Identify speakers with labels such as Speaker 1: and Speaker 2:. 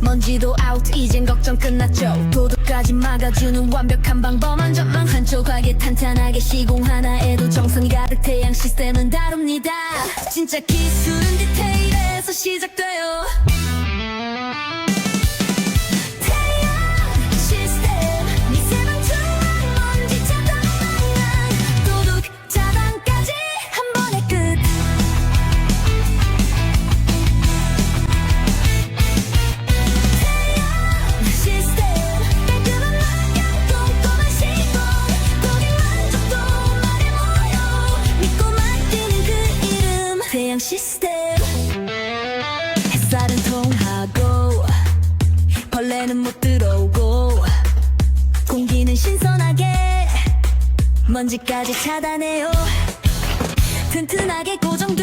Speaker 1: 먼지도 아웃 이젠 걱정 끝났죠. 도둑까지 막아주는 완벽한 방법만 전망. 한쪽하게 탄탄하게 시공 하나에도 정성이 가득 태양 시스템은 다릅니다. 진짜 기술은 디테일에서 시작돼요 태양 시스템. 햇살은 통하고 벌레는 못 들어오고 공기는 신선하게 먼지까지 차단해요. 튼튼하게 고정된